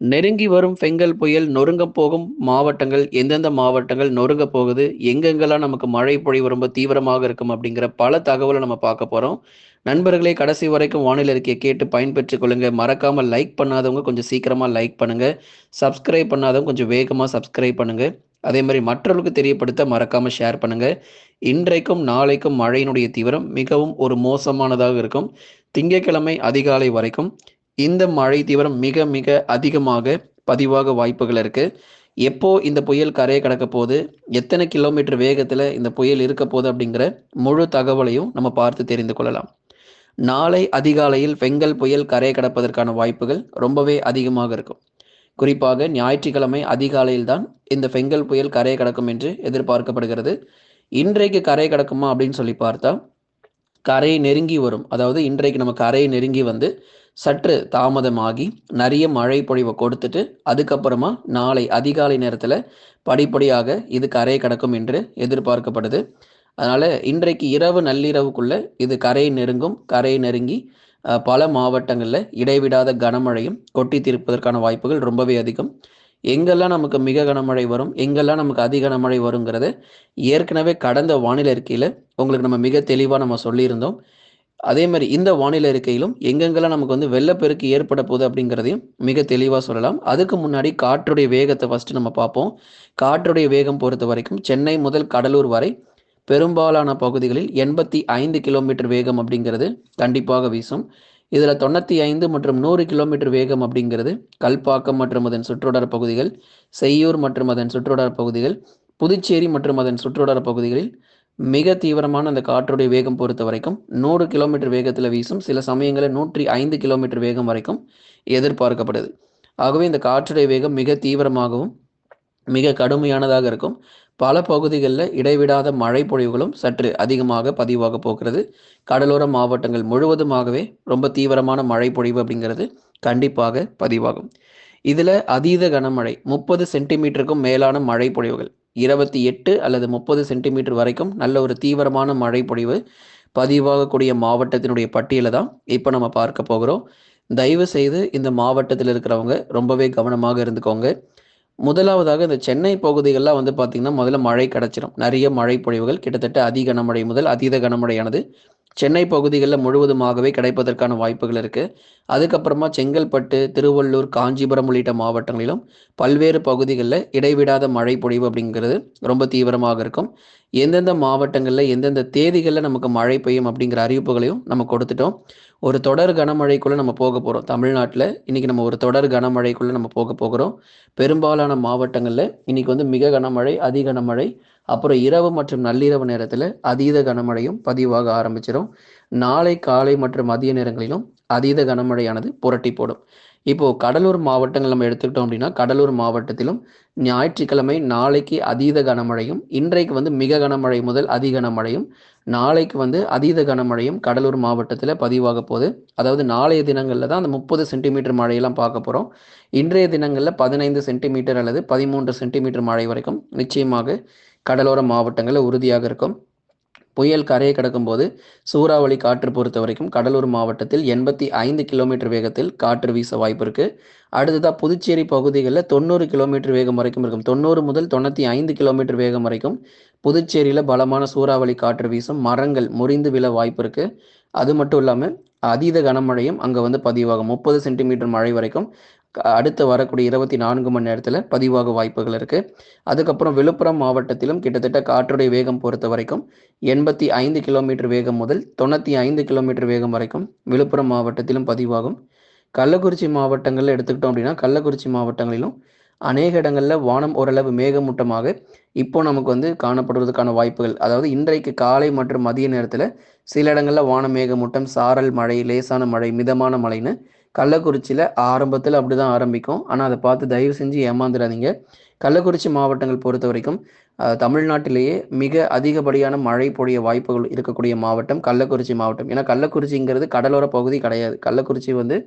நெருங்கி வரும் பெங்கல் புயல் நொறுங்க போகும் மாவட்டங்கள் எந்தெந்த மாவட்டங்கள் நொறுங்க போகுது எங்கெங்கெல்லாம் நமக்கு மழை பொழிவு ரொம்ப தீவிரமாக இருக்கும் அப்படிங்கிற பல தகவலை நம்ம பார்க்க போகிறோம் நண்பர்களே கடைசி வரைக்கும் வானிலை அறிக்கையை கேட்டு பயன்பெற்றுக் கொள்ளுங்க. மறக்காம லைக் பண்ணாதவங்க கொஞ்சம் சீக்கிரமா லைக் பண்ணுங்க. சப்ஸ்கிரைப் பண்ணாதவங்க கொஞ்சம் வேகமாக சப்ஸ்கிரைப் பண்ணுங்க. அதே மாதிரி மற்றவர்களுக்கு தெரியப்படுத்த மறக்காம ஷேர் பண்ணுங்க. இன்றைக்கும் நாளைக்கும் மழையினுடைய தீவிரம் மிகவும் ஒரு மோசமானதாக இருக்கும். திங்கட்கிழமை அதிகாலை வரைக்கும் இந்த மழை தீவிரம் மிக மிக அதிகமாக பதிவாக வாய்ப்புகள் இருக்கு. எப்போ இந்த புயல் கரையை கடக்க போகுது? எத்தனை கிலோமீட்டர் வேகத்தில் இந்த புயல் இருக்க போகுது அப்படிங்கிற முழு தகவலையும் நம்ம பார்த்து தெரிந்து கொள்ளலாம். நாளை அதிகாலையில் பெங்கல் புயல் கரையை கடப்பதற்கான வாய்ப்புகள் ரொம்பவே அதிகமாக இருக்கும். குறிப்பாக ஞாயிற்றுக்கிழமை அதிகாலையில் தான் இந்த பெங்கல் புயல் கரையை கடக்கும் என்று எதிர்பார்க்கப்படுகிறது. இன்றைக்கு கரையை கடக்குமா அப்படின்னு சொல்லி பார்த்தா கரையை நெருங்கி வரும். அதாவது இன்றைக்கு நம்ம கரையை நெருங்கி வந்து சற்று தாமதமாகி நிறைய மழை பொழிவை கொடுத்துட்டு அதுக்கப்புறமா நாளை அதிகாலை நேரத்தில் படிப்படியாக இது கரையை கடக்கும் என்று எதிர்பார்க்கப்படுது. அதனால் இன்றைக்கு இரவு நள்ளிரவுக்குள்ள இது கரையை நெருங்கும். கரையை நெருங்கி பல மாவட்டங்களில் இடைவிடாத கனமழையும் கொட்டி தீர்ப்பதற்கான வாய்ப்புகள் ரொம்பவே அதிகம். எங்கெல்லாம் நமக்கு மிக கனமழை வரும் எங்கெல்லாம் நமக்கு அதிக கனமழை வருங்கிறது ஏற்கனவே கடந்த வானிலை இருக்கையில் உங்களுக்கு நம்ம மிக தெளிவாக நம்ம சொல்லியிருந்தோம். அதே மாதிரி இந்த வானிலை இருக்கையிலும் எங்கெங்கெல்லாம் நமக்கு வந்து வெள்ளப்பெருக்கு ஏற்பட போகுது அப்படிங்கிறதையும் மிக தெளிவாக சொல்லலாம். அதுக்கு முன்னாடி காற்றுடைய வேகத்தை ஃபஸ்ட்டு நம்ம பார்ப்போம். காற்றுடைய வேகம் பொறுத்த வரைக்கும் சென்னை முதல் கடலூர் வரை பெரும்பாலான பகுதிகளில் எண்பத்தி ஐந்து கிலோமீட்டர் வேகம் அப்படிங்கிறது கண்டிப்பாக வீசும். இதில் தொண்ணூற்றி ஐந்து மற்றும் நூறு கிலோமீட்டர் வேகம் அப்படிங்கிறது கல்பாக்கம் மற்றும் அதன் சுற்றுவட்டார பகுதிகள் செய்யூர் மற்றும் அதன் சுற்றுவட்டார பகுதிகள் புதுச்சேரி மற்றும் அதன் சுற்றுவட்டார பகுதிகளில் மிக தீவிரமான அந்த காற்றுடைய வேகம் பொறுத்த வரைக்கும் நூறு கிலோமீட்டர் வேகத்தில் வீசும் சில சமயங்களில் நூற்றி ஐந்து கிலோமீட்டர் வேகம் வரைக்கும் எதிர்பார்க்கப்படுது. ஆகவே இந்த காற்றுடைய வேகம் மிக தீவிரமாகவும் மிக கடுமையானதாக இருக்கும். பல பகுதிகளில் இடைவிடாத மழை பொழிவுகளும் சற்று அதிகமாக பதிவாக போகிறது. கடலோர மாவட்டங்கள் முழுவதுமாகவே ரொம்ப தீவிரமான மழை பொழிவு அப்படிங்கிறது கண்டிப்பாக பதிவாகும். இதில் அதீத கனமழை முப்பது சென்டிமீட்டருக்கும் மேலான மழை பொழிவுகள் இருபத்தி எட்டு அல்லது முப்பது சென்டிமீட்டர் வரைக்கும் நல்ல ஒரு தீவிரமான மழை பொழிவு பதிவாகக்கூடிய மாவட்டத்தினுடைய பட்டியலை தான் இப்போ நம்ம பார்க்க போகிறோம். தயவு செய்து இந்த மாவட்டத்தில் இருக்கிறவங்க ரொம்பவே கவனமாக இருந்துக்கோங்க. முதலாவதாக இந்த சென்னை பகுதிகளெலாம் வந்து பார்த்திங்கன்னா முதல்ல மழை கிடச்சிரும். நிறைய மழை பொழிவுகள் கிட்டத்தட்ட அதி கனமழை முதல் அதீத கனமழையானது சென்னை பகுதிகளில் முழுவதுமாகவே கிடைப்பதற்கான வாய்ப்புகள் இருக்குது அதுக்கப்புறமா செங்கல்பட்டு திருவள்ளூர் காஞ்சிபுரம் உள்ளிட்ட மாவட்டங்களிலும் பல்வேறு பகுதிகளில் இடைவிடாத மழை பொழிவு அப்படிங்கிறது ரொம்ப தீவிரமாக இருக்கும். எந்தெந்த மாவட்டங்களில் எந்தெந்த தேதிகளில் நமக்கு மழை பெய்யும் அப்படிங்கிற அறிவிப்புகளையும் நம்ம கொடுத்துட்டோம். ஒரு தொடர் கனமழைக்குள்ளே நம்ம போக போகிறோம் தமிழ்நாட்டில் இன்றைக்கி நம்ம ஒரு தொடர் கனமழைக்குள்ளே நம்ம போக போகிறோம். பெரும்பாலான மாவட்டங்களில் இன்றைக்கி வந்து மிக கனமழை அதிக கனமழை அப்புறம் இரவு மற்றும் நள்ளிரவு நேரத்தில் அதீத கனமழையும் பதிவாக ஆரம்பிச்சிடும் நாளை காலை மற்றும் மதிய நேரங்களிலும் அதீத கனமழையானது புரட்டி போடும். இப்போ கடலூர் மாவட்டங்கள் நம்ம எடுத்துக்கிட்டோம் அப்படின்னா கடலூர் மாவட்டத்திலும் ஞாயிற்றுக்கிழமை நாளைக்கு அதீத கனமழையும் இன்றைக்கு வந்து மிக கனமழை முதல் அதி கனமழையும் நாளைக்கு வந்து அதீத கனமழையும் கடலூர் மாவட்டத்தில் பதிவாக போகுது. அதாவது நாளைய தினங்களில் தான் அந்த முப்பது சென்டிமீட்டர் மழையெல்லாம் பார்க்க போகிறோம் இன்றைய தினங்களில் பதினைந்து சென்டிமீட்டர் அல்லது பதிமூன்று சென்டிமீட்டர் மழை வரைக்கும் நிச்சயமாக கடலோர மாவட்டங்களில் உறுதியாக இருக்கும். புயல் கரையை கடக்கும்போது சூறாவளி காற்று பொறுத்த வரைக்கும் கடலூர் மாவட்டத்தில் எண்பத்தி ஐந்து கிலோமீட்டர் வேகத்தில் காற்று வீச வாய்ப்பு இருக்குது அடுத்ததாக புதுச்சேரி பகுதிகளில் தொண்ணூறு கிலோமீட்டர் வேகம் வரைக்கும் இருக்கும். தொண்ணூறு முதல் தொண்ணூற்றி ஐந்து கிலோமீட்டர் வேகம் வரைக்கும் புதுச்சேரியில் பலமான சூறாவளி காற்று வீசும் மரங்கள் முறிந்து விழ வாய்ப்பு இருக்குது அது மட்டும் இல்லாமல் அதீத கனமழையும் அங்கே வந்து பதிவாகும். முப்பது சென்டிமீட்டர் மழை வரைக்கும் அடுத்து வரக்கூடிய இருபத்தி நான்கு மணி நேரத்தில் பதிவாக வாய்ப்புகள் இருக்குது அதுக்கப்புறம் விழுப்புரம் மாவட்டத்திலும் கிட்டத்தட்ட காற்றுடைய வேகம் பொறுத்த வரைக்கும் எண்பத்தி ஐந்து கிலோமீட்டர் வேகம் முதல் தொண்ணூற்றி ஐந்து கிலோமீட்டர் வேகம் வரைக்கும் விழுப்புரம் மாவட்டத்திலும் பதிவாகும். கள்ளக்குறிச்சி மாவட்டங்களில் எடுத்துக்கிட்டோம் அப்படின்னா கள்ளக்குறிச்சி மாவட்டங்களிலும் அநேக இடங்களில் வானம் ஓரளவு மேகமூட்டமாக இப்போ நமக்கு வந்து காணப்படுவதற்கான வாய்ப்புகள். அதாவது இன்றைக்கு காலை மற்றும் மதிய நேரத்தில் சில இடங்களில் வான மேகமூட்டம் சாரல் மழை லேசான மழை மிதமான மழைன்னு கள்ளக்குறிச்சியில் ஆரம்பத்தில் அப்படி தான் ஆரம்பிக்கும். ஆனால் அதை பார்த்து தயவு செஞ்சு ஏமாந்துடாதீங்க. கள்ளக்குறிச்சி மாவட்டங்கள் பொறுத்த வரைக்கும் தமிழ்நாட்டிலேயே மிக அதிகப்படியான மழை பொழிய வாய்ப்புகள் இருக்கக்கூடிய மாவட்டம் கள்ளக்குறிச்சி மாவட்டம். ஏன்னா கள்ளக்குறிச்சிங்கிறது கடலோர பகுதி கிடையாது. கள்ளக்குறிச்சி வந்து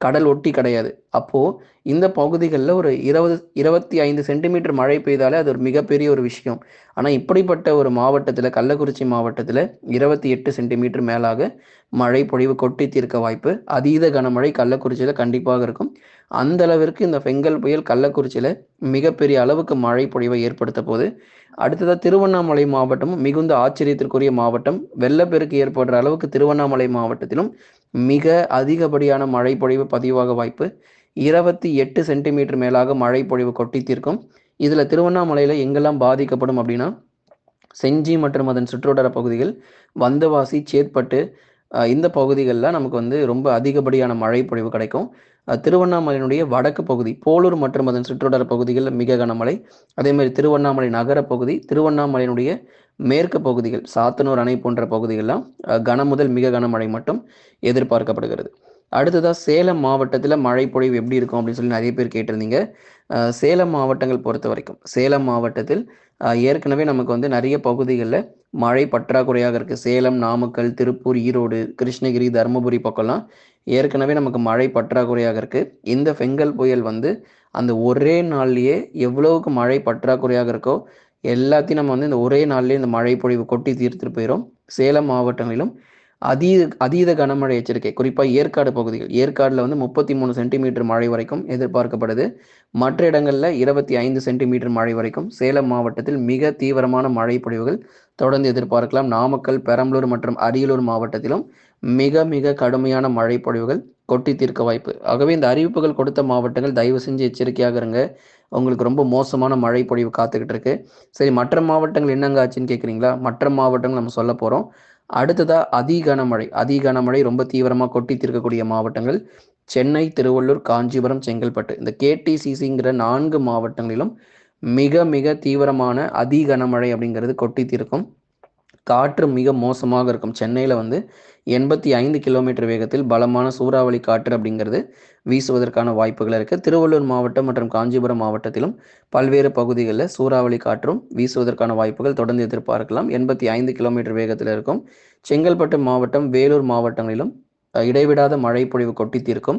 கடல் ஒட்டி கிடையாது. அப்போது இந்த பகுதிகளில் ஒரு இருபது இருபத்தி ஐந்து சென்டிமீட்டர் மழை பெய்தாலே அது ஒரு மிகப்பெரிய ஒரு விஷயம். ஆனால் இப்படிப்பட்ட ஒரு மாவட்டத்தில் கள்ளக்குறிச்சி மாவட்டத்தில் இருபத்தி எட்டு சென்டிமீட்டர் மேலாக மழை பொழிவு கொட்டி தீர்க்க வாய்ப்பு அதீத கனமழை கள்ளக்குறிச்சியில் கண்டிப்பாக இருக்கும். அந்த அளவிற்கு இந்த பெங்கல் புயல் கள்ளக்குறிச்சியில் மிகப்பெரிய அளவுக்கு மழை பொழிவை ஏற்படுத்த போது அடுத்ததாக திருவண்ணாமலை மாவட்டமும் மிகுந்த ஆச்சரியத்திற்குரிய மாவட்டம். வெள்ளப்பெருக்கு ஏற்படுற அளவுக்கு திருவண்ணாமலை மாவட்டத்திலும் மிக அதிகப்படியான மழை பொழிவு பதிவாக வாய்ப்பு. இருபத்தி எட்டு சென்டிமீட்டர் மேலாக மழை பொழிவு கொட்டி தீர்க்கும் இதில் திருவண்ணாமலையில் எங்கெல்லாம் பாதிக்கப்படும் அப்படின்னா செஞ்சி மற்றும் அதன் சுற்றுவட்டார பகுதிகள் வந்தவாசி சேத்பட்டு இந்த பகுதிகளில் நமக்கு வந்து ரொம்ப அதிகப்படியான மழை பொழிவு கிடைக்கும். திருவண்ணாமலையினுடைய வடக்கு பகுதி போலூர் மற்றும் அதன் சுற்றுவட்டார பகுதிகளில் மிக கனமழை. அதேமாதிரி திருவண்ணாமலை நகர பகுதி திருவண்ணாமலையினுடைய மேற்கு பகுதிகள் சாத்தனூர் அணை போன்ற பகுதிகளெலாம் கன முதல் மிக கனமழை மட்டும் எதிர்பார்க்கப்படுகிறது. அடுத்ததாக சேலம் மாவட்டத்தில் மழை பொழிவு எப்படி இருக்கும் அப்படின்னு சொல்லி நிறைய பேர் கேட்டிருந்தீங்க. சேலம் மாவட்டங்கள் பொறுத்த வரைக்கும். சேலம் மாவட்டத்தில் ஏற்கனவே நமக்கு வந்து நிறைய பகுதிகளில் மழை பற்றாக்குறையாக இருக்குது சேலம் நாமக்கல் திருப்பூர் ஈரோடு கிருஷ்ணகிரி தருமபுரி பக்கம்லாம் ஏற்கனவே நமக்கு மழை பற்றாக்குறையாக இருக்குது இந்த பெங்கல் புயல் வந்து அந்த ஒரே நாள்லேயே எவ்வளவுக்கு மழை பற்றாக்குறையாக இருக்கோ எல்லாத்தையும் நம்ம வந்து இந்த ஒரே நாள்லேயே இந்த மழை பொழிவு கொட்டி தீர்த்துட்டு போயிடும் சேலம் மாவட்டங்களிலும் அதீத அதீத கனமழை எச்சரிக்கை. குறிப்பாக ஏற்காடு பகுதிகள் ஏற்காடில் வந்து முப்பத்தி மூணு சென்டிமீட்டர் மழை வரைக்கும் எதிர்பார்க்கப்படுது. மற்ற இடங்களில் இருபத்தி ஐந்து சென்டிமீட்டர் மழை வரைக்கும் சேலம் மாவட்டத்தில் மிக தீவிரமான மழை பொழிவுகள் தொடர்ந்து எதிர்பார்க்கலாம். நாமக்கல் பெரம்பலூர் மற்றும் அரியலூர் மாவட்டத்திலும் மிக மிக கடுமையான மழை பொழிவுகள் கொட்டி தீர்க்க வாய்ப்பு. ஆகவே இந்த அறிவிப்புகள் கொடுத்த மாவட்டங்கள் தயவு செஞ்சு எச்சரிக்கையாக இருங்க. உங்களுக்கு ரொம்ப மோசமான மழை பொழிவு காத்துக்கிட்டு இருக்கு. சரி மற்ற மாவட்டங்கள் என்னங்க ஆச்சுன்னு கேட்குறீங்களா மற்ற மாவட்டங்கள் நம்ம சொல்ல போகிறோம் அடுத்ததா அதி கனமழை அதி கனமழை ரொம்ப தீவிரமாக கொட்டி தீர்க்கக்கூடிய மாவட்டங்கள் சென்னை திருவள்ளூர் காஞ்சிபுரம் செங்கல்பட்டு. இந்த கேடிசிசிங்கிற நான்கு மாவட்டங்களிலும் மிக மிக தீவிரமான அதி கனமழை அப்படிங்கிறது கொட்டி தீர்க்கும் காற்று மிக மோசமாக இருக்கும். சென்னையில் வந்து எண்பத்தி ஐந்து கிலோமீட்டர் வேகத்தில் பலமான சூறாவளி காற்று அப்படிங்கிறது வீசுவதற்கான வாய்ப்புகள் இருக்குது திருவள்ளூர் மாவட்டம் மற்றும் காஞ்சிபுரம் மாவட்டத்திலும் பல்வேறு பகுதிகளில் சூறாவளி காற்றும் வீசுவதற்கான வாய்ப்புகள் தொடர்ந்து எதிர்பார்க்கலாம். எண்பத்தி ஐந்து கிலோமீட்டர் வேகத்தில் இருக்கும். செங்கல்பட்டு மாவட்டம் வேலூர் மாவட்டங்களிலும் இடைவிடாத மழை பொழிவு கொட்டி தீர்க்கும்.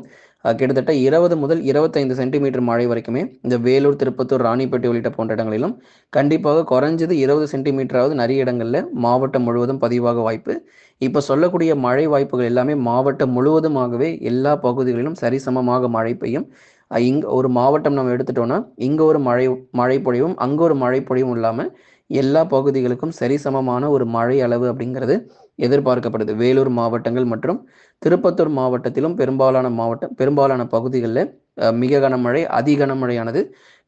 கிட்டத்தட்ட இருபது முதல் இருபத்தைந்து சென்டிமீட்டர் மழை வரைக்குமே இந்த வேலூர் திருப்பத்தூர் ராணிப்பேட்டை உள்ளிட்ட போன்ற இடங்களிலும் கண்டிப்பாக குறைஞ்சது இருபது சென்டிமீட்டராவது நிறைய இடங்களில் மாவட்டம் முழுவதும் பதிவாக வாய்ப்பு. இப்போ சொல்லக்கூடிய மழை வாய்ப்புகள் எல்லாமே மாவட்டம் முழுவதுமாகவே எல்லா பகுதிகளிலும் சரிசமமாக மழை பெய்யும். இங்கே ஒரு மாவட்டம் நம்ம எடுத்துட்டோம்னா இங்கே ஒரு மழை மழை பொழிவும் அங்கே ஒரு மழை பொழிவும் இல்லாமல் எல்லா பகுதிகளுக்கும் சரிசமமான ஒரு மழை அளவு அப்படிங்கிறது எதிர்பார்க்கப்படுது. வேலூர் மாவட்டங்கள் மற்றும் திருப்பத்தூர் மாவட்டத்திலும் பெரும்பாலான மாவட்டம் பெரும்பாலான பகுதிகளில் மிக கனமழை அதி கனமழையானது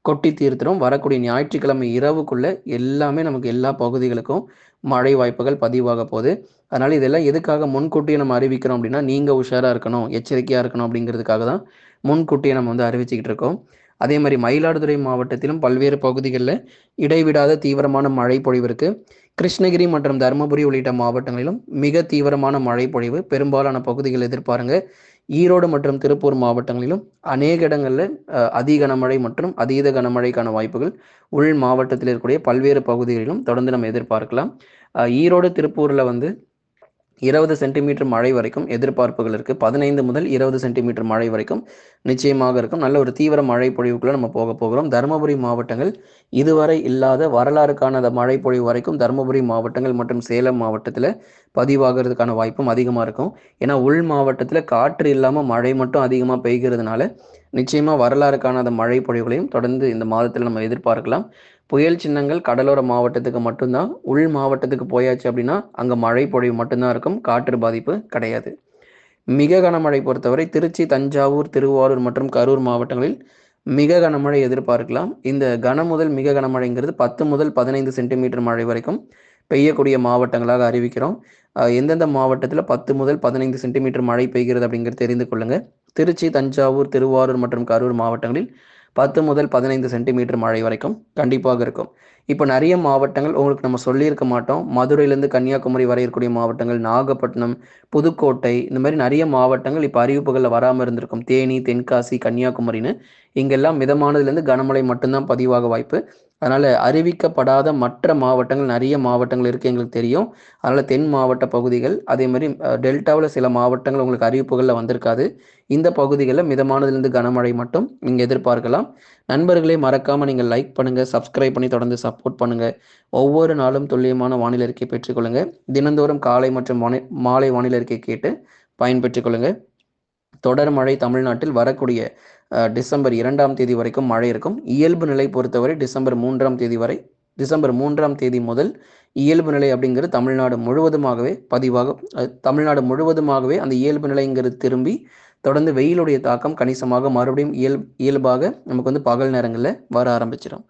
கொட்டி தீர்த்திடும். வரக்கூடிய ஞாயிற்றுக்கிழமை இரவுக்குள்ள எல்லாமே நமக்கு எல்லா பகுதிகளுக்கும் மழை வாய்ப்புகள் பதிவாக போகுது. அதனால் இதெல்லாம் எதுக்காக முன்கூட்டியே நம்ம அறிவிக்கிறோம் அப்படின்னா நீங்கள் உஷாராக இருக்கணும் எச்சரிக்கையாக இருக்கணும் அப்படிங்கிறதுக்காக தான் முன்கூட்டியே நம்ம வந்து அறிவிச்சுக்கிட்டு இருக்கோம். அதே மாதிரி மயிலாடுதுறை மாவட்டத்திலும் பல்வேறு பகுதிகளில் இடைவிடாத தீவிரமான மழை பொழிவு இருக்குது கிருஷ்ணகிரி மற்றும் தருமபுரி உள்ளிட்ட மாவட்டங்களிலும் மிக தீவிரமான மழை பொழிவு பெரும்பாலான பகுதிகள் எதிர்பாருங்க. ஈரோடு மற்றும் திருப்பூர் மாவட்டங்களிலும் அநேக இடங்களில் அதி கனமழை மற்றும் அதீத கனமழைக்கான வாய்ப்புகள் உள் மாவட்டத்தில் இருக்கக்கூடிய பல்வேறு பகுதிகளிலும் தொடர்ந்து நம்ம எதிர்பார்க்கலாம். ஈரோடு திருப்பூரில் வந்து இருபது சென்டிமீட்டர் மழை வரைக்கும் எதிர்பார்ப்புகள் இருக்குது பதினைந்து முதல் இருபது சென்டிமீட்டர் மழை வரைக்கும் நிச்சயமாக இருக்கும். நல்ல ஒரு தீவிர மழை பொழிவுக்குள்ளே நம்ம போக போகிறோம். தருமபுரி மாவட்டங்கள் இதுவரை இல்லாத வரலாறு காணாத மழை பொழிவு வரைக்கும் தருமபுரி மாவட்டங்கள் மற்றும் சேலம் மாவட்டத்தில் பதிவாகிறதுக்கான வாய்ப்பும் அதிகமாக இருக்கும். ஏன்னா உள் மாவட்டத்தில் காற்று இல்லாமல் மழை மட்டும் அதிகமாக பெய்கிறதுனால நிச்சயமாக வரலாறு காணாத மழை பொழிவுகளையும் தொடர்ந்து இந்த மாதத்தில் நம்ம எதிர்பார்க்கலாம். புயல் சின்னங்கள் கடலோர மாவட்டத்துக்கு மட்டும்தான் உள் மாவட்டத்துக்கு போயாச்சு அப்படின்னா அங்கே மழை பொழிவு மட்டும்தான் இருக்கும் காற்று பாதிப்பு கிடையாது. மிக கனமழை பொறுத்தவரை திருச்சி தஞ்சாவூர் திருவாரூர் மற்றும் கரூர் மாவட்டங்களில் மிக கனமழை எதிர்பார்க்கலாம். இந்த கன முதல் மிக கனமழைங்கிறது பத்து முதல் பதினைந்து சென்டிமீட்டர் மழை வரைக்கும் பெய்யக்கூடிய மாவட்டங்களாக அறிவிக்கிறோம். எந்தெந்த மாவட்டத்தில் பத்து முதல் பதினைந்து சென்டிமீட்டர் மழை பெய்கிறது அப்படிங்கிறது தெரிந்து கொள்ளுங்கள் திருச்சி தஞ்சாவூர் திருவாரூர் மற்றும் கரூர் மாவட்டங்களில் பத்து முதல் பதினைந்து சென்டிமீட்டர் மழை வரைக்கும் கண்டிப்பாக இருக்கும். இப்போ நிறைய மாவட்டங்கள் உங்களுக்கு நம்ம சொல்லியிருக்க மாட்டோம். மதுரையிலேருந்து கன்னியாகுமரி வரை இருக்கக்கூடிய மாவட்டங்கள் நாகப்பட்டினம் புதுக்கோட்டை இந்த மாதிரி நிறைய மாவட்டங்கள் இப்போ அறிவிப்புகளில் வராமல் இருந்திருக்கும். தேனி தென்காசி கன்னியாகுமரின்னு இங்கெல்லாம் மிதமானதுலேருந்து கனமழை மட்டும்தான் பதிவாக வாய்ப்பு. அதனால் அறிவிக்கப்படாத மற்ற மாவட்டங்கள் நிறைய மாவட்டங்கள் இருக்குது எங்களுக்கு தெரியும். அதனால் தென் மாவட்ட பகுதிகள் அதே மாதிரி டெல்டாவில் சில மாவட்டங்கள் உங்களுக்கு அறிவிப்புகளில் வந்திருக்காது. இந்த பகுதிகளில் மிதமானதுலேருந்து கனமழை மட்டும் நீங்கள் எதிர்பார்க்கலாம். நண்பர்களே மறக்காமல் நீங்கள் லைக் பண்ணுங்கள் சப்ஸ்கிரைப் பண்ணி தொடர்ந்து சப்போர்ட் பண்ணுங்கள் ஒவ்வொரு நாளும் துல்லியமான வானிலை அறிக்கை பெற்றுக்கொள்ளுங்கள் தினந்தோறும் காலை மற்றும் மாலை வானிலை அறிக்கை கேட்டு பயன்பெற்றுக்கொள்ளுங்கள் தொடர் மழை தமிழ்நாட்டில் வரக்கூடிய டிசம்பர் இரண்டாம் தேதி வரைக்கும் மழை இருக்கும். இயல்பு நிலை பொறுத்தவரை டிசம்பர் மூன்றாம் தேதி வரை டிசம்பர் மூன்றாம் தேதி முதல் இயல்பு நிலை அப்படிங்கிறது தமிழ்நாடு முழுவதுமாகவே பதிவாகும். தமிழ்நாடு முழுவதுமாகவே அந்த இயல்பு நிலைங்கிறது திரும்பி தொடர்ந்து வெயிலுடைய தாக்கம் கணிசமாக மறுபடியும் இயல் இயல்பாக நமக்கு வந்து பகல் நேரங்களில் வர ஆரம்பிச்சிடும்